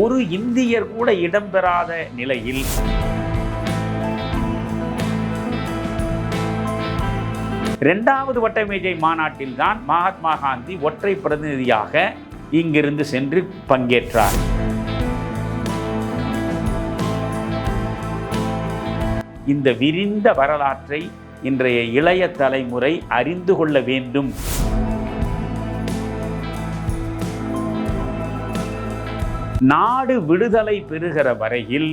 ஒரு இந்தியர் கூட இடம்பெறாத நிலையில் இரண்டாவது வட்டமேஜை மாநாட்டில் தான் மகாத்மா காந்தி ஒற்றை பிரதிநிதியாக இங்கிருந்து சென்று பங்கேற்றார். இந்த விரிந்த வரலாற்றை இன்றைய இளைய தலைமுறை அறிந்து கொள்ள வேண்டும். நாடு விடுதலை பெறுகிற வரையில்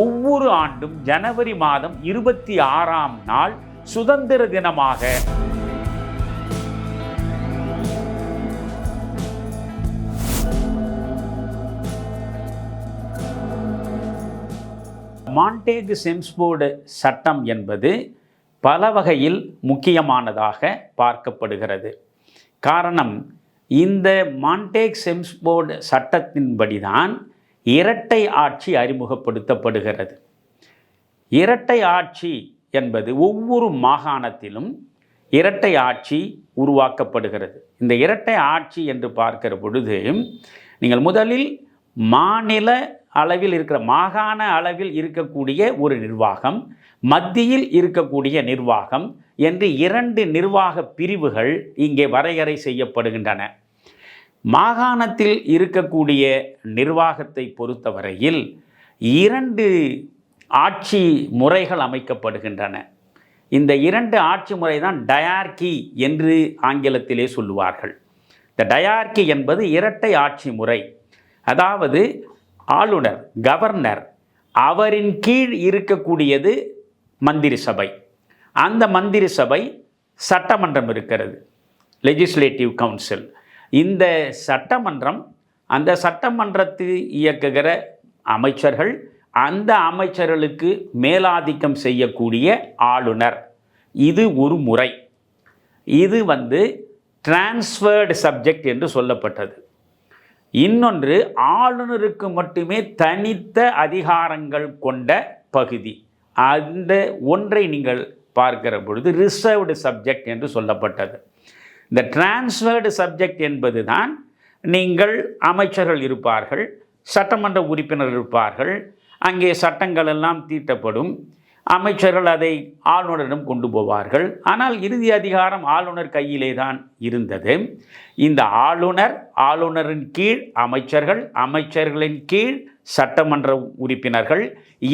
ஒவ்வொரு ஆண்டும் ஜனவரி மாதம் இருபத்தி ஆறாம் நாள் சுதந்திர தினமாக மாண்டேகு செம்ஸ்போர்டு சட்டம் என்பது பல வகையில் முக்கியமானதாக பார்க்கப்படுகிறது. காரணம் இந்த மாண்டேக் செம்ஸ்போர்டு சட்டத்தின்படி தான் இரட்டை ஆட்சி அறிமுகப்படுத்தப்படுகிறது. இரட்டை ஆட்சி என்பது ஒவ்வொரு மாகாணத்திலும் இரட்டை ஆட்சி உருவாக்கப்படுகிறது. இந்த இரட்டை ஆட்சி என்று பார்க்கிற பொழுது நீங்கள் முதலில் மாநில அளவில் இருக்கிற மாகாண அளவில் இருக்கக்கூடிய ஒரு நிர்வாகம் மத்தியில் இருக்கக்கூடிய நிர்வாகம் என்று இரண்டு நிர்வாக பிரிவுகள் இங்கே வரையறை செய்யப்படுகின்றன. மாகாணத்தில் இருக்கக்கூடிய நிர்வாகத்தை பொறுத்தவரையில் இரண்டு ஆட்சி முறைகள் அமைக்கப்படுகின்றன. இந்த இரண்டு ஆட்சி முறை தான் டயார்கி என்று ஆங்கிலத்திலே சொல்லுவார்கள். இந்த டயார்கி என்பது இரட்டை ஆட்சி முறை. அதாவது ஆளுநர் கவர்னர் அவரின் கீழ் இருக்கக்கூடியது மந்திரி சபை. அந்த மந்திரி சபை சட்டமன்றம் இருக்கிறது. லெஜிஸ்லேட்டிவ் கவுன்சில் இந்த சட்டமன்றம் அந்த சட்டமன்றத்தை இயக்குகிற அமைச்சர்கள் அந்த அமைச்சர்களுக்கு மேலாதிக்கம் செய்யக்கூடிய ஆளுநர். இது ஒரு முறை. இது வந்து டிரான்ஸ்ஃபர்டு சப்ஜெக்ட் என்று சொல்லப்பட்டது. இன்னொன்று ஆளுநருக்கு மட்டுமே தனித்த அதிகாரங்கள் கொண்ட பகுதி. அந்த ஒன்றை நீங்கள் பார்க்கிற பொழுது ரிசர்வ்டு சப்ஜெக்ட் என்று சொல்லப்பட்டது. இந்த டிரான்ஸ்ஃபர்டு சப்ஜெக்ட் என்பது தான் நீங்கள் அமைச்சர்கள் இருப்பார்கள் சட்டமன்ற உறுப்பினர் இருப்பார்கள் அங்கே சட்டங்கள் எல்லாம் தீட்டப்படும் அமைச்சர்கள் அதை ஆளுநரிடம் கொண்டு போவார்கள். ஆனால் இறுதி அதிகாரம் ஆளுநர் கையிலே தான் இருந்தது. இந்த ஆளுநர் ஆளுநரின் கீழ் அமைச்சர்கள் அமைச்சர்களின் கீழ் சட்டமன்ற உறுப்பினர்கள்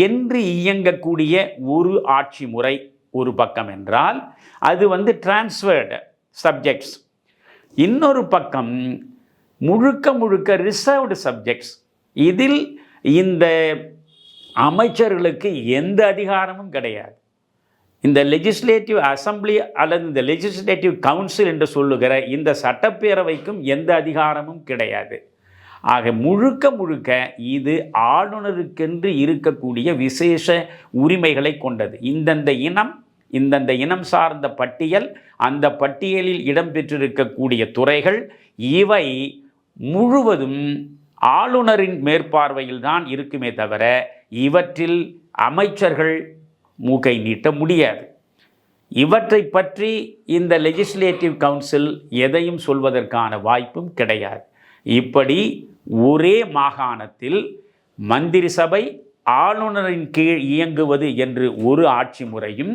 என்று இயங்கக்கூடிய ஒரு ஆட்சி முறை ஒரு பக்கம் என்றால் அது வந்து டிரான்ஸ்ஃபர்டு சப்ஜெக்ட்ஸ் இன்னொரு பக்கம் முழுக்க முழுக்க ரிசர்வ்டு சப்ஜெக்ட்ஸ் இதில் இந்த அமைச்சர்களுக்கு எந்த அதிகாரமும் கிடையாது. இந்த லெஜிஸ்லேட்டிவ் அசம்பிளி அல்லது இந்த லெஜிஸ்லேட்டிவ் கவுன்சில் என்று சொல்லுகிற இந்த சட்டப்பேரவைக்கும் எந்த அதிகாரமும் கிடையாது. ஆக முழுக்க முழுக்க இது ஆளுநருக்கென்று இருக்கக்கூடிய விசேஷ உரிமைகளை கொண்டது. இந்தந்த இனம் இந்தந்த இனம் சார்ந்த பட்டியல் அந்த பட்டியலில் இடம்பெற்றிருக்கக்கூடிய துறைகள் இவை முழுவதும் ஆளுநரின் மேற்பார்வையில் தான் இருக்குமே தவிர இவற்றில் அமைச்சர்கள் மூக்கை நீட்ட முடியாது. இவற்றை பற்றி இந்த லெஜிஸ்லேட்டிவ் கவுன்சில் எதையும் சொல்வதற்கான வாய்ப்பும் கிடையாது. இப்படி ஒரே மாகாணத்தில் மந்திரி சபை ஆளுநரின் கீழ் இயங்குவது என்று ஒரு ஆட்சி முறையும்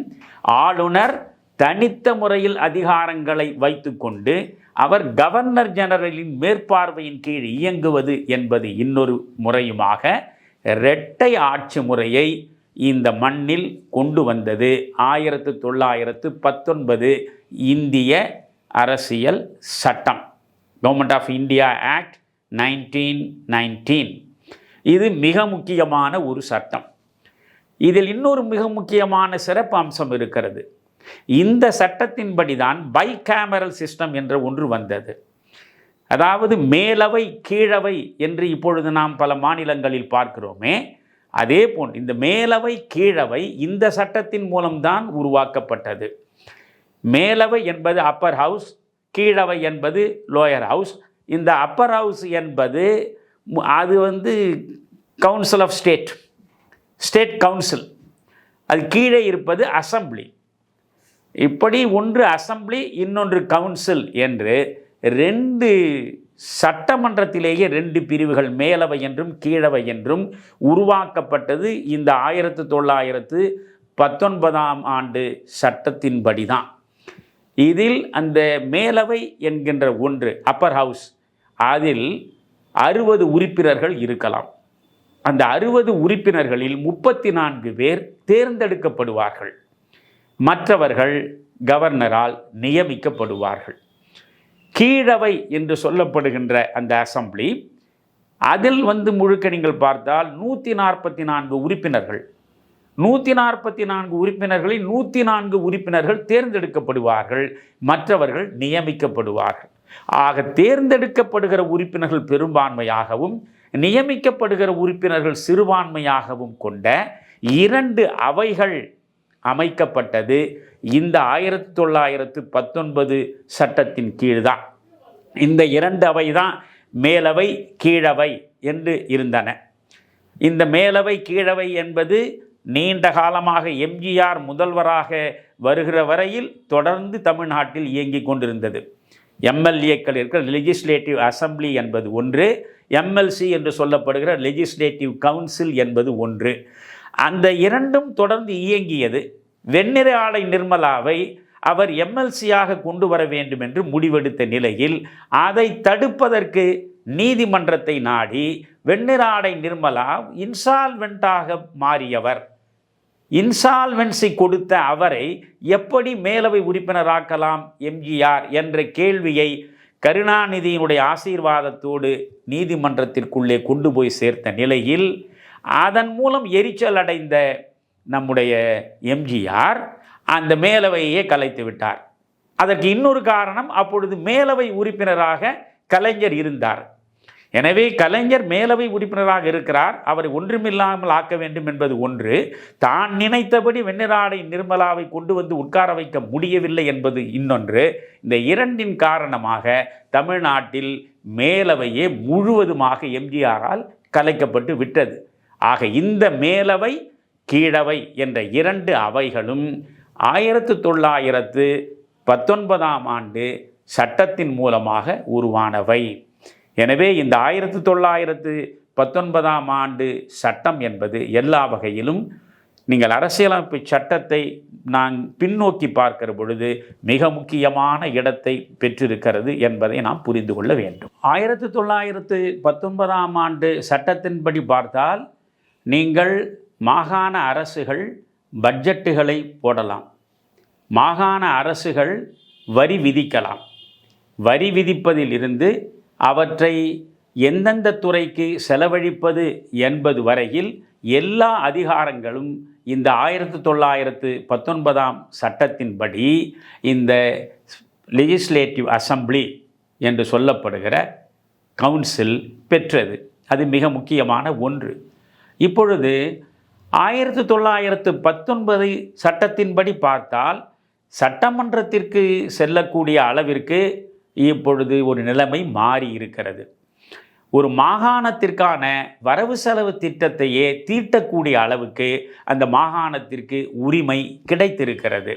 ஆளுநர் தனித்த முறையில் அதிகாரங்களை வைத்துக்கொண்டு அவர் கவர்னர் ஜெனரலின் மேற்பார்வையின் கீழ் இயங்குவது என்பது இன்னொரு முறையுமாக இரட்டை ஆட்சி முறையை இந்த மண்ணில் கொண்டு வந்தது. ஆயிரத்து தொள்ளாயிரத்து பத்தொன்பது இந்திய அரசியல் சட்டம். Government of India act nineteen nineteen இது மிக முக்கியமான ஒரு சட்டம். இதில் இன்னொரு மிக முக்கியமான சிறப்பு அம்சம் இருக்கிறது. இந்த சட்டத்தின்படி தான் பை கேமரல் சிஸ்டம் என்ற ஒன்று வந்தது. அதாவது மேலவை கீழவை என்று இப்பொழுது நாம் பல மாநிலங்களில் பார்க்கிறோமே அதே போன்று இந்த மேலவை கீழவை இந்த சட்டத்தின் மூலம்தான் உருவாக்கப்பட்டது. மேலவை என்பது அப்பர் ஹவுஸ் கீழவை என்பது லோயர் ஹவுஸ் இந்த அப்பர் ஹவுஸ் என்பது அது வந்து council of state state council அது கீழே இருப்பது அசம்பிளி இப்படி ஒன்று அசம்பிளி இன்னொன்று கவுன்சில் என்று ரெண்டு சட்டமன்றத்திலேயே ரெண்டு பிரிவுகள் மேலவை என்றும் கீழவை என்றும் உருவாக்கப்பட்டது இந்த ஆயிரத்து தொள்ளாயிரத்து பத்தொன்பதாம் ஆண்டு சட்டத்தின்படி தான் இதில் அந்த மேலவை என்கின்ற ஒன்று அப்பர் ஹவுஸ் அதில் அறுபது உறுப்பினர்கள் இருக்கலாம். அந்த அறுபது உறுப்பினர்களில் முப்பத்தி நான்கு பேர் தேர்ந்தெடுக்கப்படுவார்கள். மற்றவர்கள் கவர்னரால் நியமிக்கப்படுவார்கள். கீழவை என்று சொல்லப்படுகின்ற அந்த அசம்பிளி. அதில் வந்து முழுக்க நீங்கள் பார்த்தால் நூற்றி நாற்பத்தி நான்கு உறுப்பினர்கள். நூற்றி நாற்பத்தி நான்கு உறுப்பினர்களில் நூற்றி நான்கு உறுப்பினர்கள் தேர்ந்தெடுக்கப்படுவார்கள். மற்றவர்கள் நியமிக்கப்படுவார்கள். ஆக தேர்ந்தெடுக்கப்படுகிற உறுப்பினர்கள் பெரும்பான்மையாகவும் நியமிக்கப்படுகிற உறுப்பினர்கள் சிறுபான்மையாகவும் கொண்ட இரண்டு அவைகள் அமைக்கப்பட்டது. இந்த ஆயிரத்தி தொள்ளாயிரத்து பத்தொன்பது சட்டத்தின் கீழ் தான் இந்த இரண்டு அவை தான் மேலவை கீழவை என்று இருந்தன. இந்த மேலவை கீழவை என்பது நீண்ட காலமாக எம்ஜிஆர் முதல்வராக வருகிற வரையில் தொடர்ந்து தமிழ்நாட்டில் இயங்கிக் கொண்டிருந்தது. எம்எல்ஏக்கள் இருக்கிற லெஜிஸ்லேட்டிவ் அசம்பிளி என்பது ஒன்று எம்எல்சி என்று சொல்லப்படுகிற லெஜிஸ்லேட்டிவ் கவுன்சில் என்பது ஒன்று. அந்த இரண்டும் தொடர்ந்து இயங்கியது. வெண்ணிற ஆடை நிர்மலாவை அவர் எம்எல்சியாக கொண்டு வர வேண்டும் என்று முடிவெடுத்த நிலையில் அதை தடுப்பதற்கு நீதிமன்றத்தை நாடி வெண்ணிற ஆடை நிர்மலா இன்சால்வெண்ட்டாக மாறியவர். இன்சால்வென்சி கொடுத்த அவரை எப்படி மேலவை உறுப்பினராக்கலாம் எம்ஜிஆர் என்ற கேள்வியை கருணாநிதியினுடைய ஆசீர்வாதத்தோடு நீதிமன்றத்திற்குள்ளே கொண்டு போய் சேர்த்த நிலையில் அதன் மூலம் எரிச்சல் அடைந்த நம்முடைய எம்ஜிஆர் அந்த மேலவையே கலைத்து விட்டார். அதற்கு இன்னொரு காரணம் அப்பொழுது மேலவை உறுப்பினராக கலைஞர் இருந்தார். எனவே கலைஞர் மேலவை உறுப்பினராக இருக்கிறார். அவரை ஒன்றுமில்லாமல் ஆக்க வேண்டும் என்பது ஒன்று. தான் நினைத்தபடி வெண்ணிராடை நிர்மலாவை கொண்டு வந்து உட்கார வைக்க முடியவில்லை என்பது இன்னொன்று. இந்த இரண்டின் காரணமாக தமிழ்நாட்டில் மேலவையே முழுவதுமாக எம்ஜிஆரால் கலைக்கப்பட்டு விட்டது. ஆக இந்த மேலவை கீழவை என்ற இரண்டு அவைகளும் ஆயிரத்து தொள்ளாயிரத்து பத்தொன்பதாம் ஆண்டு சட்டத்தின் மூலமாக உருவானவை. எனவே இந்த ஆயிரத்து தொள்ளாயிரத்து பத்தொன்பதாம் ஆண்டு சட்டம் என்பது எல்லா வகையிலும் நீங்கள் அரசியலமைப்பு சட்டத்தை நான் பின்னோக்கி பார்க்கிற பொழுது மிக முக்கியமான இடத்தை பெற்றிருக்கிறது என்பதை நாம் புரிந்து கொள்ள வேண்டும். ஆயிரத்து தொள்ளாயிரத்து பத்தொன்பதாம் ஆண்டு சட்டத்தின்படி பார்த்தால் நீங்கள் மாகாண அரசுகள் பட்ஜெட்டுகளை போடலாம். மாகாண அரசுகள் வரி விதிக்கலாம். வரி விதிப்பதிலிருந்து அவற்றை எந்தெந்த துறைக்கு செலவழிப்பது என்பது வரையில் எல்லா அதிகாரங்களும் இந்த ஆயிரத்து தொள்ளாயிரத்து பத்தொன்பதாம் சட்டத்தின்படி இந்த லெஜிஸ்லேட்டிவ் அசம்பிளி என்று சொல்லப்படுகிற கவுன்சில் பெற்றது. அது மிக முக்கியமான ஒன்று. இப்பொழுது ஆயிரத்து தொள்ளாயிரத்து பத்தொன்பது சட்டத்தின்படி பார்த்தால் சட்டமன்றத்திற்கு செல்லக்கூடிய அளவிற்கு இப்பொழுது ஒரு நிலைமை மாறி இருக்கிறது. ஒரு மாகாணத்திற்கான வரவு செலவு திட்டத்தையே தீட்டக்கூடிய அளவுக்கு அந்த மாகாணத்திற்கு உரிமை கிடைத்திருக்கிறது.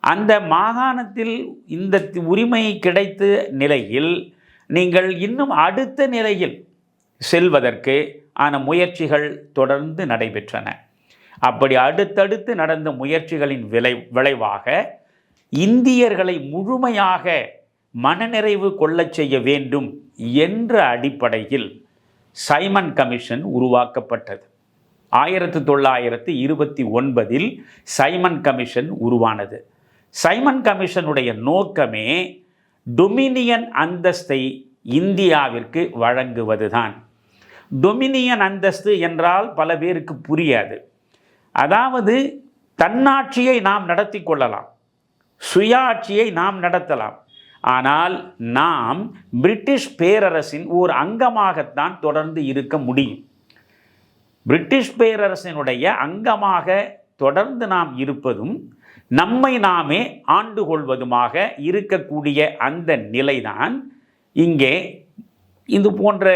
அந்த மாகாணத்தில் இந்த உரிமை கிடைத்த நிலையில் நீங்கள் இன்னும் அடுத்த நிலையில் செல்வதற்கு ஆன முயற்சிகள் தொடர்ந்து நடைபெற்றன. அப்படி அடுத்தடுத்து நடந்த முயற்சிகளின் விளை விளைவாக இந்தியர்களை முழுமையாக மனநிறைவு கொள்ளச் செய்ய வேண்டும் என்ற அடிப்படையில் சைமன் கமிஷன் உருவாக்கப்பட்டது. ஆயிரத்து தொள்ளாயிரத்து இருபத்தி ஒன்பதில் சைமன் கமிஷன் உருவானது. சைமன் கமிஷனுடைய நோக்கமே டொமினியன் அந்தஸ்தை இந்தியாவிற்கு வழங்குவதுதான். டொமினியன் அந்தஸ்து என்றால் பல பேருக்கு புரியாது. அதாவது தன்னாட்சியை நாம் நடத்தி கொள்ளலாம். சுயாட்சியை நாம் நடத்தலாம். ஆனால் நாம் பிரிட்டிஷ் பேரரசின் ஓர் அங்கமாகத்தான் தொடர்ந்து இருக்க முடியும். பிரிட்டிஷ் பேரரசினுடைய அங்கமாக தொடர்ந்து நாம் இருப்பதும் நம்மை நாமே ஆண்டு கொள்வதுமாக இருக்கக்கூடிய அந்த நிலைதான் இங்கே இது போன்ற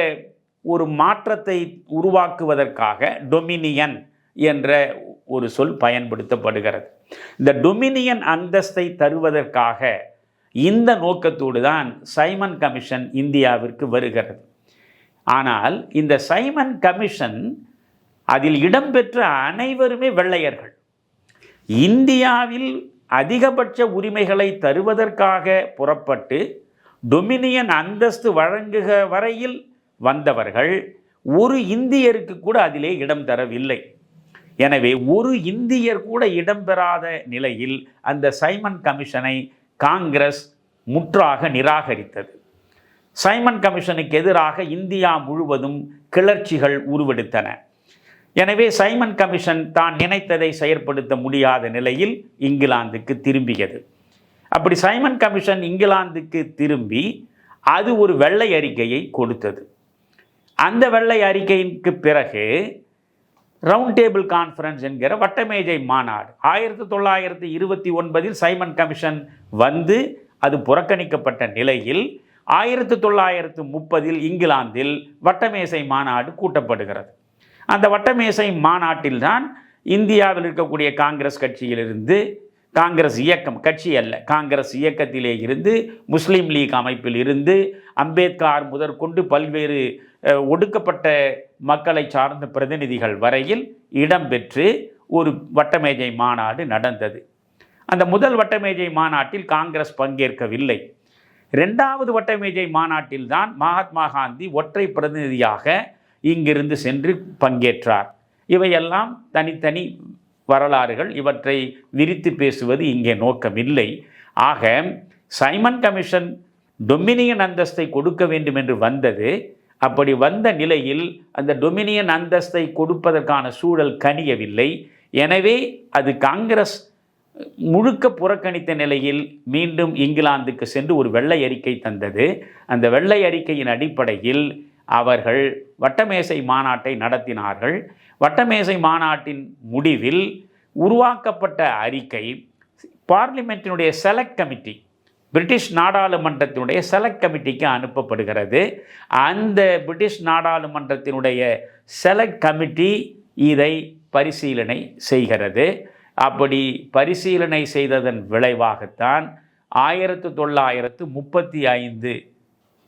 ஒரு மாற்றத்தை உருவாக்குவதற்காக டொமினியன் என்ற ஒரு சொல் பயன்படுத்தப்படுகிறது. இந்த டொமினியன் அந்தஸ்தை தருவதற்காக இந்த நோக்கத்தோடு தான் சைமன் கமிஷன் இந்தியாவிற்கு வருகிறது. ஆனால் இந்த சைமன் கமிஷன் அதில் இடம்பெற்ற அனைவருமே வெள்ளையர்கள். இந்தியாவில் அதிகபட்ச உரிமைகளை தருவதற்காக புறப்பட்டு டொமினியன் அந்தஸ்து வழங்குக வரையில் வந்தவர்கள் ஒரு இந்தியருக்கு கூட அதிலே இடம் தரவில்லை. எனவே ஒரு இந்தியர் கூட இடம்பெறாத நிலையில் அந்த சைமன் கமிஷனை காங்கிரஸ் முற்றாக நிராகரித்தது. சைமன் கமிஷனுக்கு எதிராக இந்தியா முழுவதும் கிளர்ச்சிகள் உருவெடுத்தன. எனவே சைமன் கமிஷன் தான் நினைத்ததை செயற்படுத்த முடியாத நிலையில் இங்கிலாந்துக்கு திரும்பியது. அப்படி சைமன் கமிஷன் இங்கிலாந்துக்கு திரும்பி அது ஒரு வெள்ளை அறிக்கையை கொடுத்தது. அந்த வெள்ளை அறிக்கைக்கு பிறகு ரவுண்ட் டேபிள் கான்ஃபரன்ஸ் என்கிற வட்டமேஜை மாநாடு ஆயிரத்தி தொள்ளாயிரத்தி இருபத்தி ஒன்பதில் சைமன் கமிஷன் வந்து அது புறக்கணிக்கப்பட்ட நிலையில் ஆயிரத்தி தொள்ளாயிரத்து முப்பதில் இங்கிலாந்தில் வட்டமேசை மாநாடு கூட்டப்படுகிறது. அந்த வட்டமேசை மாநாட்டில்தான் இந்தியாவில் இருக்கக்கூடிய காங்கிரஸ் கட்சியிலிருந்து காங்கிரஸ் இயக்கம் கட்சி அல்ல காங்கிரஸ் இயக்கத்திலே இருந்து முஸ்லீம் லீக் அமைப்பில் இருந்து அம்பேத்கர் முதற்கொண்டு பல்வேறு ஒடுக்கப்பட்ட மக்களை சார்ந்த பிரதிநிதிகள் வரையில் இடம்பெற்று ஒரு வட்டமேஜை மாநாடு நடந்தது. அந்த முதல் வட்டமேஜை மாநாட்டில் காங்கிரஸ் பங்கேற்கவில்லை. ரெண்டாவது வட்டமேஜை மாநாட்டில் தான் மகாத்மா காந்தி ஒற்றை பிரதிநிதியாக இங்கிருந்து சென்று பங்கேற்றார். இவையெல்லாம் தனித்தனி வரலாறுகள் இவற்றை விரித்து பேசுவது இங்கே நோக்கமில்லை. ஆக சைமன் கமிஷன் டொமினியன் அந்தஸ்தை கொடுக்க வேண்டும் என்று வந்தது அப்படி வந்த நிலையில் அந்த டொமினியன் அந்தஸ்தை கொடுப்பதற்கான சூழல் கனியவில்லை. எனவே அது காங்கிரஸ் முழுக்க புறக்கணித்த நிலையில் மீண்டும் இங்கிலாந்துக்கு சென்று ஒரு வெள்ளை அறிக்கை தந்தது. அந்த வெள்ளை அறிக்கையின் அடிப்படையில் அவர்கள் வட்டமேசை மாநாட்டை நடத்தினார்கள். வட்டமேசை மாநாட்டின் முடிவில் உருவாக்கப்பட்ட அறிக்கை பார்லிமெண்ட்டினுடைய செலக்ட் கமிட்டி பிரிட்டிஷ் நாடாளுமன்றத்தினுடைய செலக்ட் கமிட்டிக்கு அனுப்பப்படுகிறது. அந்த பிரிட்டிஷ் நாடாளுமன்றத்தினுடைய செலக்ட் கமிட்டி இதை பரிசீலனை செய்கிறது. அப்படி பரிசீலனை செய்ததன் விளைவாகத்தான் ஆயிரத்து தொள்ளாயிரத்து முப்பத்தி ஐந்து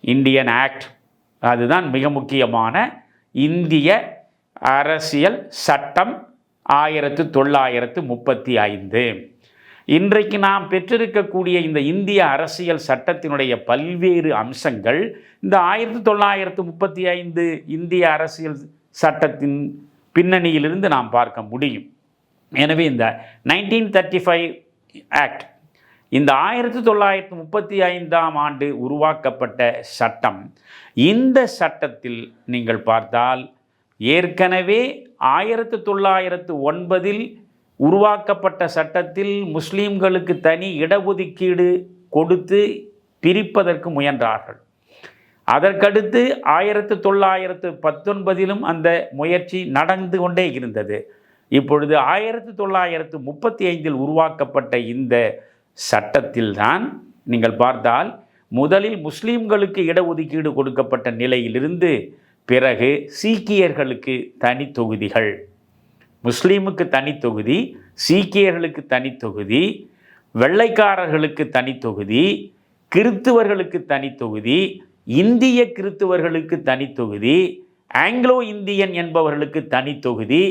இந்தியன் ஆக்ட் அதுதான் மிக முக்கியமான இந்திய அரசியல் சட்டம் ஆயிரத்து தொள்ளாயிரத்து முப்பத்தி ஐந்து. இன்றைக்கு நாம் பெற்றிருக்கக்கூடிய இந்த இந்திய அரசியல் சட்டத்தினுடைய பல்வேறு அம்சங்கள் இந்த ஆயிரத்தி தொள்ளாயிரத்து முப்பத்தி ஐந்து இந்திய அரசியல் சட்டத்தின் பின்னணியிலிருந்து நாம் பார்க்க முடியும். எனவே இந்த நைன்டீன் தேர்ட்டி ஃபைவ் ஆக்ட் இந்த ஆயிரத்தி தொள்ளாயிரத்து முப்பத்தி ஐந்தாம் ஆண்டு உருவாக்கப்பட்ட சட்டம் இந்த சட்டத்தில் நீங்கள் பார்த்தால் ஏற்கனவே ஆயிரத்து தொள்ளாயிரத்து ஒன்பதில் உருவாக்கப்பட்ட சட்டத்தில் முஸ்லீம்களுக்கு தனி இடஒதுக்கீடு கொடுத்து பிரிப்பதற்கு முயன்றார்கள். அதற்கடுத்து ஆயிரத்து தொள்ளாயிரத்து பத்தொன்பதிலும் அந்த முயற்சி நடந்து கொண்டே இருந்தது. இப்பொழுது ஆயிரத்து தொள்ளாயிரத்து முப்பத்தி ஐந்தில் உருவாக்கப்பட்ட இந்த சட்டத்தில்தான் நீங்கள் பார்த்தால் முதலில் முஸ்லீம்களுக்கு இடஒதுக்கீடு கொடுக்கப்பட்ட நிலையிலிருந்து பிறகு சீக்கியர்களுக்கு தனி தொகுதிகள் முஸ்லீமுக்கு தனி தொகுதி சீக்கியர்களுக்கு தனி தொகுதி வெள்ளைக்காரர்களுக்கு தனி தொகுதி கிறித்துவர்களுக்கு தனி தொகுதி இந்திய கிறித்துவர்களுக்கு தனி தொகுதி ஆங்கிலோ இந்தியன் என்பவர்களுக்கு தனி தொகுதி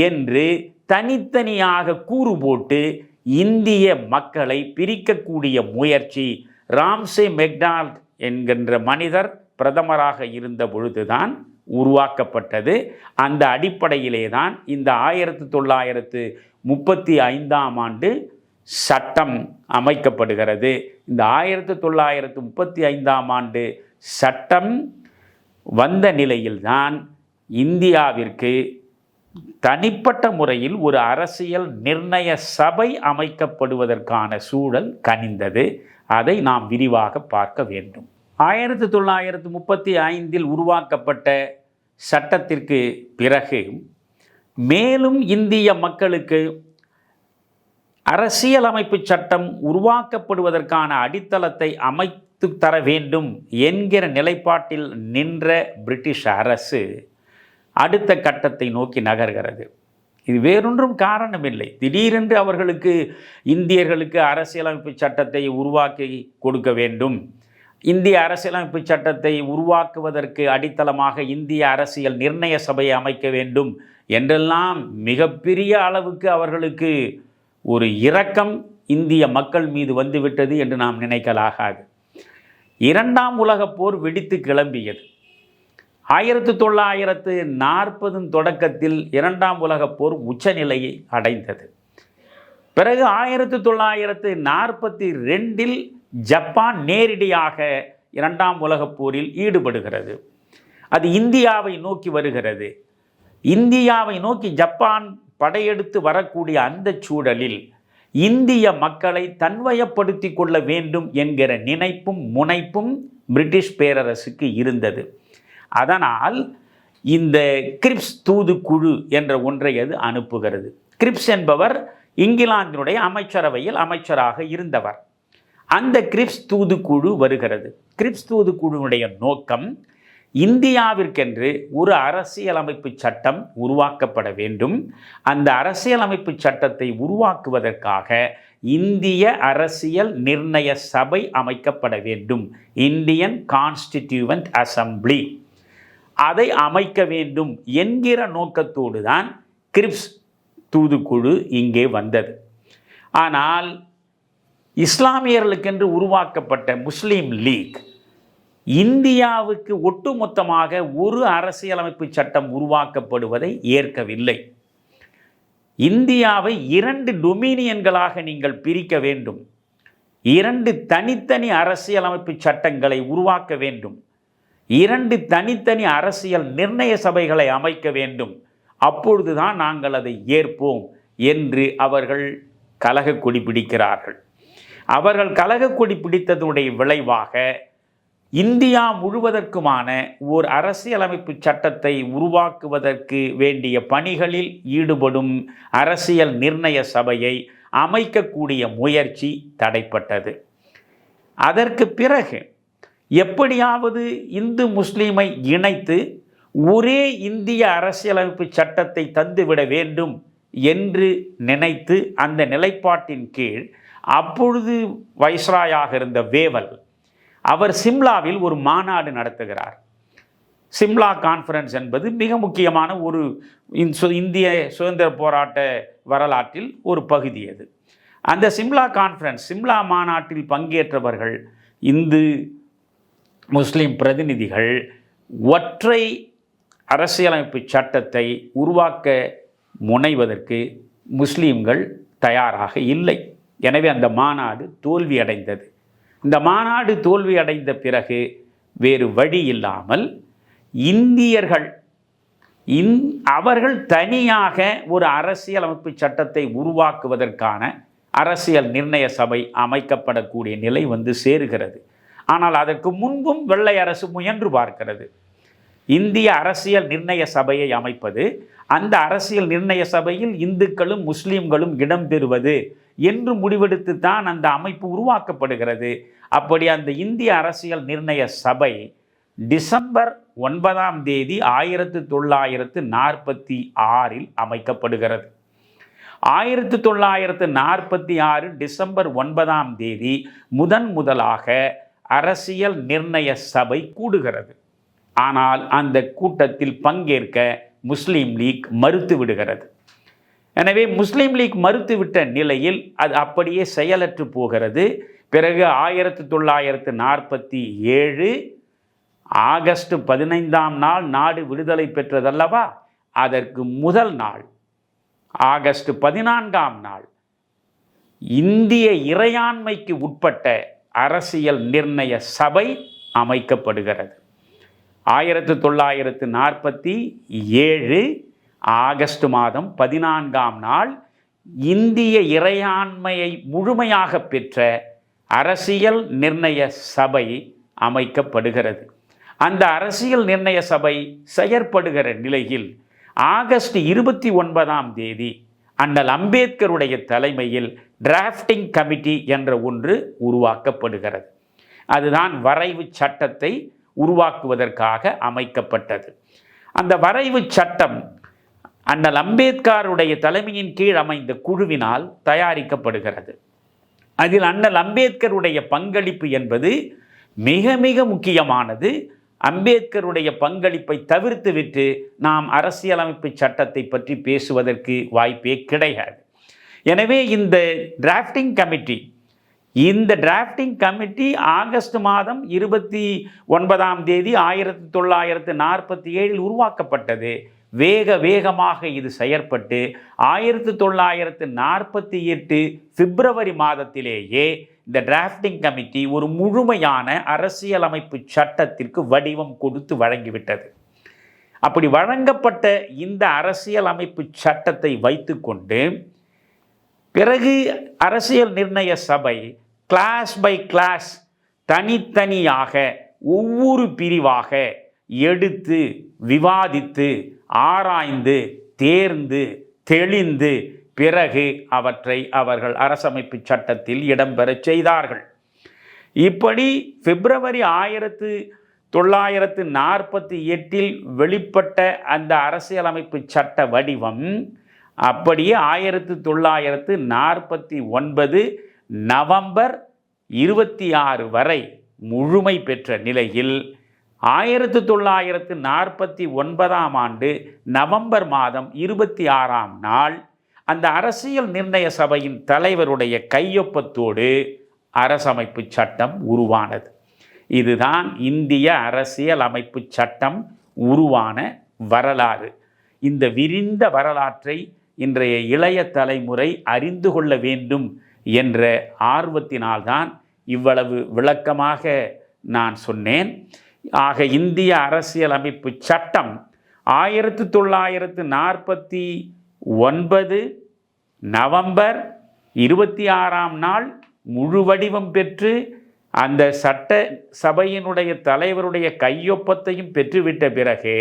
என்று தனித்தனியாக கூறு போட்டு இந்திய மக்களை பிரிக்கக்கூடிய முயற்சி ராம்சே மெக்டால்ட் என்கின்ற மனிதர் பிரதமராக இருந்த பொழுதுதான் உருவாக்கப்பட்டது. அந்த அடிப்படையிலே தான் இந்த ஆயிரத்து தொள்ளாயிரத்து முப்பத்தி ஐந்தாம் ஆண்டு சட்டம் அமைக்கப்படுகிறது. இந்த ஆயிரத்து தொள்ளாயிரத்து முப்பத்தி ஐந்தாம் ஆண்டு சட்டம் வந்த நிலையில்தான் இந்தியாவிற்கு தனிப்பட்ட முறையில் ஒரு அரசியல் நிர்ணய சபை அமைக்கப்படுவதற்கான சூழல் கனிந்தது. அதை நாம் விரிவாக பார்க்க வேண்டும். ஆயிரத்தி தொள்ளாயிரத்து முப்பத்தி ஐந்தில் உருவாக்கப்பட்ட சட்டத்திற்கு பிறகு மேலும் இந்திய மக்களுக்கு அரசியலமைப்பு சட்டம் உருவாக்கப்படுவதற்கான அடித்தளத்தை அமைத்து தர வேண்டும் என்கிற நிலைப்பாட்டில் நின்ற பிரிட்டிஷ் அரசு அடுத்த கட்டத்தை நோக்கி நகர்கிறது. இது வேறொன்றும் காரணமில்லை. திடீரென்று அவர்களுக்கு இந்தியர்களுக்கு அரசியலமைப்பு சட்டத்தை உருவாக்கி கொடுக்க வேண்டும். இந்திய அரசியலமைப்பு சட்டத்தை உருவாக்குவதற்கு அடித்தளமாக இந்திய அரசியல் நிர்ணய சபையை அமைக்க வேண்டும் என்றெல்லாம் மிகப்பெரிய அளவுக்கு அவர்களுக்கு ஒரு இரக்கம் இந்திய மக்கள் மீது வந்துவிட்டது என்று நாம் நினைக்கலாகாது. இரண்டாம் உலகப் போர் வெடித்து கிளம்பியது. ஆயிரத்து தொள்ளாயிரத்து நாற்பதும் தொடக்கத்தில் இரண்டாம் உலகப் போர் உச்சநிலையை அடைந்தது. பிறகு ஆயிரத்து தொள்ளாயிரத்து நாற்பத்தி ரெண்டில் ஜப்பான் நேரடியாக இரண்டாம் உலகப் போரில் ஈடுபடுகிறது. அது இந்தியாவை நோக்கி வருகிறது. இந்தியாவை நோக்கி ஜப்பான் படையெடுத்து வரக்கூடிய அந்த சூழலில் இந்திய மக்களை தன்வயப்படுத்தி கொள்ள வேண்டும் என்கிற நினைப்பும் முனைப்பும் பிரிட்டிஷ் பேரரசுக்கு இருந்தது. அதனால் இந்த கிரிப்ஸ் தூதுக்குழு என்ற ஒன்றை அது அனுப்புகிறது. கிரிப்ஸ் என்பவர் இங்கிலாந்தினுடைய அமைச்சரவையில் அமைச்சராக இருந்தவர். அந்த கிரிப்ஸ் தூதுக்குழு வருகிறது. கிரிப்ஸ் தூதுக்குழுவுடைய நோக்கம் இந்தியாவிற்கென்று ஒரு அரசியலமைப்பு சட்டம் உருவாக்கப்பட வேண்டும். அந்த அரசியலமைப்பு சட்டத்தை உருவாக்குவதற்காக இந்திய அரசியல் நிர்ணய சபை அமைக்கப்பட வேண்டும். Indian constituent assembly. அதை அமைக்க வேண்டும் என்கிற நோக்கத்தோடு தான் கிரிப்ஸ் தூதுக்குழு இங்கே வந்தது. ஆனால் இஸ்லாமியர்களுக்கென்று உருவாக்கப்பட்ட முஸ்லீம் லீக் இந்தியாவுக்கு ஒட்டுமொத்தமாக ஒரு அரசியலமைப்பு சட்டம் உருவாக்கப்படுவதை ஏற்கவில்லை. இந்தியாவை இரண்டு டொமினியன்களாக நீங்கள் பிரிக்க வேண்டும். இரண்டு தனித்தனி அரசியலமைப்பு சட்டங்களை உருவாக்க வேண்டும். இரண்டு தனித்தனி அரசியல் நிர்ணய சபைகளை அமைக்க வேண்டும். அப்பொழுதுதான் நாங்கள் அதை ஏற்போம் என்று அவர்கள் கலக கொடி பிடிக்கிறார்கள். அவர்கள் கழகக்கொடி பிடித்ததுடைய விளைவாக இந்தியா முழுவதற்குமான ஓர் அரசியலமைப்பு சட்டத்தை உருவாக்குவதற்கு வேண்டிய பணிகளில் ஈடுபடும் அரசியல் நிர்ணய சபையை அமைக்கக்கூடிய முயற்சி தடைப்பட்டது. அதற்கு பிறகு எப்படியாவது இந்து முஸ்லீமை இணைத்து ஒரே இந்திய அரசியலமைப்பு சட்டத்தை தந்துவிட வேண்டும் என்று நினைத்து அந்த நிலைப்பாட்டின் கீழ் அப்பொழுது வைஸ்ராயாக இருந்த வேவல் அவர் சிம்லாவில் ஒரு மாநாடு நடத்துகிறார். சிம்லா கான்ஃபரன்ஸ் என்பது மிக முக்கியமான ஒரு சு- இந்திய சுதந்திர போராட்ட வரலாற்றில் ஒரு பகுதி அது. அந்த சிம்லா கான்ஃபரன்ஸ் சிம்லா மாநாட்டில் பங்கேற்றவர்கள் இந்து முஸ்லீம் பிரதிநிதிகள் ஒற்றை அரசியலமைப்பு சட்டத்தை உருவாக்க முனைவதற்கு முஸ்லீம்கள் தயாராக இல்லை. எனவே அந்த மாநாடு தோல்வியடைந்தது. இந்த மாநாடு தோல்வியடைந்த பிறகு வேறு வழி இல்லாமல் இந்தியர்கள் இந் அவர்கள் தனியாக ஒரு அரசியலமைப்பு சட்டத்தை உருவாக்குவதற்கான அரசியல் நிர்ணய சபை அமைக்கப்படக்கூடிய நிலை வந்து சேருகிறது. ஆனால் அதற்கு முன்பும் வெள்ளை அரசு முயன்று பார்க்கிறது. இந்திய அரசியல் நிர்ணய சபையை அமைப்பது அந்த அரசியல் நிர்ணய சபையில் இந்துக்களும் முஸ்லீம்களும் இடம்பெறுவது என்று முடிவெடுத்து தான் அந்த அமைப்பு உருவாக்கப்படுகிறது. அப்படி அந்த இந்திய அரசியல் நிர்ணய சபை டிசம்பர் ஒன்பதாம் தேதி ஆயிரத்து தொள்ளாயிரத்து நாற்பத்தி ஆறில் அமைக்கப்படுகிறது. ஆயிரத்து தொள்ளாயிரத்து நாற்பத்தி ஆறு டிசம்பர் ஒன்பதாம் தேதி முதன் முதலாக அரசியல் நிர்ணய சபை கூடுகிறது. ஆனால் அந்த கூட்டத்தில் பங்கேற்க முஸ்லீம் லீக் மறுத்து விடுகிறது எனவே முஸ்லீம் லீக் மறுத்துவிட்ட நிலையில் அது அப்படியே செயலற்று போகிறது. பிறகு ஆயிரத்து தொள்ளாயிரத்து நாற்பத்தி ஏழு ஆகஸ்ட் பதினைந்தாம் நாள் நாடு விடுதலை பெற்றதல்லவா? அதற்கு முதல் நாள். ஆகஸ்ட் பதினான்காம் நாள். இந்திய இறையாண்மைக்கு உட்பட்ட அரசியல் நிர்ணய சபை அமைக்கப்படுகிறது. ஆயிரத்து தொள்ளாயிரத்து நாற்பத்தி ஏழு ஆகஸ்ட் மாதம் பதினான்காம் நாள் இந்திய இறையாண்மையை முழுமையாக பெற்ற அரசியல் நிர்ணய சபை அமைக்கப்படுகிறது. அந்த அரசியல் நிர்ணய சபை செயற்படுகிற நிலையில் ஆகஸ்ட் இருபத்தி ஒன்பதாம் தேதி அண்ணல் அம்பேத்கருடைய தலைமையில் டிராஃப்டிங் கமிட்டி என்ற ஒன்று உருவாக்கப்படுகிறது. அதுதான் வரைவு சட்டத்தை உருவாக்குவதற்காக அமைக்கப்பட்டது. அந்த வரைவு சட்டம் அண்ணல் அம்பேத்கருடைய தலைமையின் கீழ் அமைந்த குழுவினால் தயாரிக்கப்படுகிறது. அதில் அண்ணல் அம்பேத்கருடைய பங்களிப்பு என்பது மிக மிக முக்கியமானது. அம்பேத்கருடைய பங்களிப்பை தவிர்த்துவிட்டு நாம் அரசியலமைப்பு சட்டத்தை பற்றி பேசுவதற்கு வாய்ப்பே கிடையாது. எனவே இந்த டிராஃப்டிங் கமிட்டி இந்த டிராஃப்டிங் கமிட்டி ஆகஸ்ட் மாதம் இருபத்தி ஒன்பதாம் தேதி ஆயிரத்தி தொள்ளாயிரத்து நாற்பத்தி ஏழில் உருவாக்கப்பட்டது. வேக வேகமாக இது செயற்பட்டு ஆயிரத்தி தொள்ளாயிரத்து நாற்பத்தி எட்டு பிப்ரவரி மாதத்திலேயே இந்த டிராஃப்டிங் கமிட்டி ஒரு முழுமையான அரசியலமைப்பு சட்டத்திற்கு வடிவம் கொடுத்து வழங்கிவிட்டது. அப்படி வழங்கப்பட்ட இந்த அரசியலமைப்பு சட்டத்தை வைத்துக்கொண்டு பிறகு அரசியல் நிர்ணய சபை கிளாஸ் பை கிளாஸ் தனித்தனியாக ஒவ்வொரு பிரிவாக எடுத்து விவாதித்து ஆராய்ந்து தேர்ந்து தெளிந்து பிறகு அவற்றை அவர்கள் அரசமைப்பு சட்டத்தில் இடம்பெறச் செய்தார்கள். இப்படி பிப்ரவரி ஆயிரத்து தொள்ளாயிரத்து நாற்பத்தி எட்டில் வெளிப்பட்ட அந்த அரசியலமைப்பு சட்ட வடிவம் அப்படியே ஆயிரத்து தொள்ளாயிரத்து நாற்பத்தி ஒன்பது நவம்பர் இருபத்தி ஆறு வரை முழுமை பெற்ற நிலையில் ஆயிரத்து தொள்ளாயிரத்து நாற்பத்தி ஒன்பதாம் ஆண்டு நவம்பர் மாதம் இருபத்தி ஆறாம் நாள் அந்த அரசியல் நிர்ணய சபையின் தலைவருடைய கையொப்பத்தோடு அரசமைப்பு சட்டம் உருவானது. இதுதான் இந்திய அரசியல் அமைப்பு சட்டம் உருவான வரலாறு. இந்த விரிந்த வரலாற்றை இன்றைய இளைய தலைமுறை அறிந்து கொள்ள வேண்டும் என்ற ஆர்வத்தினால்தான் இவ்வளவு விளக்கமாக நான் சொன்னேன். ஆக இந்திய அரசியலமைப்பு சட்டம் ஆயிரத்து தொள்ளாயிரத்து நாற்பத்தி ஒன்பது நவம்பர் இருபத்தி ஆறாம் நாள் முழு வடிவம் பெற்று அந்த சட்ட சபையினுடைய தலைவருடைய கையொப்பத்தையும் பெற்றுவிட்ட பிறகு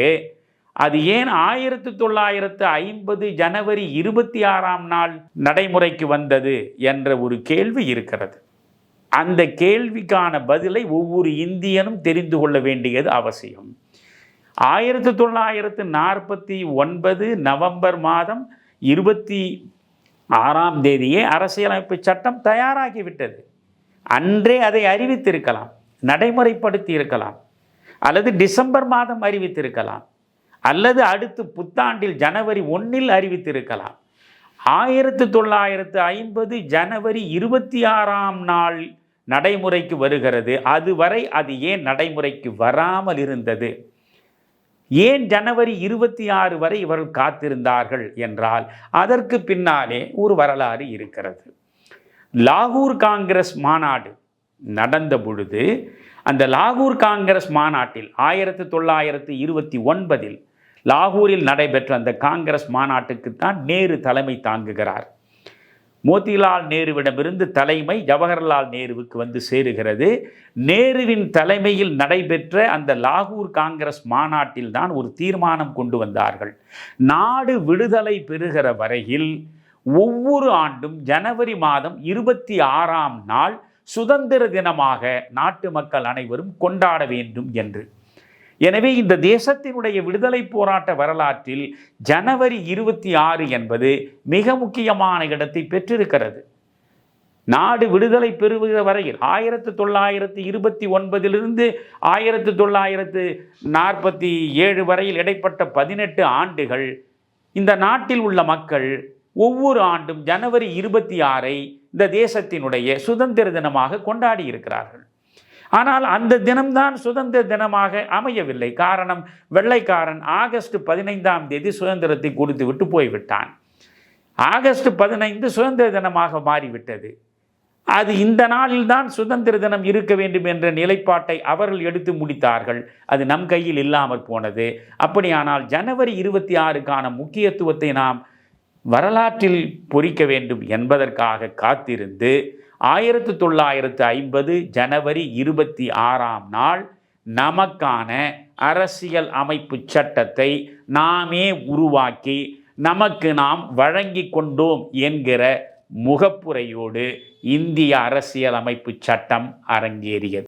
அது ஏன் ஆயிரத்து தொள்ளாயிரத்து ஐம்பது ஜனவரி இருபத்தி ஆறாம் நாள் நடைமுறைக்கு வந்தது என்ற ஒரு கேள்வி இருக்கிறது. அந்த கேள்விக்கான பதிலை ஒவ்வொரு இந்தியனும் தெரிந்து கொள்ள வேண்டியது அவசியம். ஆயிரத்து தொள்ளாயிரத்து நாற்பத்தி ஒன்பது நவம்பர் மாதம் இருபத்தி ஆறாம் தேதியே அரசியலமைப்பு சட்டம் தயாராகிவிட்டது. அன்றே அதை அறிவித்திருக்கலாம் நடைமுறைப்படுத்தி இருக்கலாம் அல்லது டிசம்பர் மாதம் அறிவித்திருக்கலாம் அல்லது அடுத்து புத்தாண்டில் ஜனவரி ஒன்றில் அறிவித்திருக்கலாம். ஆயிரத்து தொள்ளாயிரத்து ஐம்பது ஜனவரி இருபத்தி ஆறாம் நாள் நடைமுறைக்கு வருகிறது. அதுவரை அது ஏன் நடைமுறைக்கு வராமல் இருந்தது? ஏன் ஜனவரி இருபத்தி ஆறு வரை இவர்கள் காத்திருந்தார்கள் என்றால் அதற்கு பின்னாலே ஒரு வரலாறு இருக்கிறது. லாகூர் காங்கிரஸ் மாநாடு நடந்த பொழுது அந்த லாகூர் காங்கிரஸ் மாநாட்டில் ஆயிரத்து தொள்ளாயிரத்து இருபத்தி ஒன்பதில் லாகூரில் நடைபெற்ற அந்த காங்கிரஸ் மாநாட்டுக்குத்தான் நேரு தலைமை தாங்குகிறார். மோதிலால் நேருவிடமிருந்து தலைமை ஜவஹர்லால் நேருவுக்கு வந்து சேருகிறது. நேருவின் தலைமையில் நடைபெற்ற அந்த லாகூர் காங்கிரஸ் மாநாட்டில் தான் ஒரு தீர்மானம் கொண்டு வந்தார்கள். நாடு விடுதலை பெறுகிற வரையில் ஒவ்வொரு ஆண்டும் ஜனவரி மாதம் இருபத்தி ஆறாம் நாள் சுதந்திர தினமாக நாட்டு மக்கள் அனைவரும் கொண்டாட வேண்டும் என்று எனவே இந்த தேசத்தினுடைய விடுதலை போராட்ட வரலாற்றில் ஜனவரி இருபத்தி ஆறு என்பது மிக முக்கியமான இடத்தை பெற்றிருக்கிறது. நாடு விடுதலை பெறுகிற வரையில் ஆயிரத்து தொள்ளாயிரத்து இருபத்தி ஒன்பதிலிருந்து ஆயிரத்து தொள்ளாயிரத்து நாற்பத்தி ஏழு வரையில் இடைப்பட்ட பதினெட்டு ஆண்டுகள் இந்த நாட்டில் உள்ள மக்கள் ஒவ்வொரு ஆண்டும் ஜனவரி இருபத்தி ஆறை இந்த தேசத்தினுடைய சுதந்திர தினமாக கொண்டாடி இருக்கிறார்கள். ஆனால் அந்த தினம்தான் சுதந்திர தினமாக அமையவில்லை. காரணம் வெள்ளைக்காரன் ஆகஸ்ட் பதினைந்தாம் தேதி சுதந்திரத்தை கொடுத்து விட்டு போய்விட்டான். ஆகஸ்ட் பதினைந்து சுதந்திர தினமாக மாறிவிட்டது. அது இந்த நாளில்தான் சுதந்திர தினம் இருக்க வேண்டும் என்ற நிலைப்பாட்டை அவர்கள் எடுத்து முடித்தார்கள். அது நம் கையில் இல்லாமல் போனது. அப்படியானால் ஜனவரி இருபத்தி ஆறுக்கான முக்கியத்துவத்தை நாம் வரலாற்றில் பொறிக்க வேண்டும் என்பதற்காக காத்திருந்து ஆயிரத்து தொள்ளாயிரத்து ஐம்பது ஜனவரி இருபத்தி ஆறாம் நாள் நமக்கான அரசியல் அமைப்பு சட்டத்தை நாமே உருவாக்கி நமக்கு நாம் வழங்கி கொண்டோம் என்கிற முகப்புரையோடு இந்திய அரசியல் அமைப்பு சட்டம் அரங்கேறியது.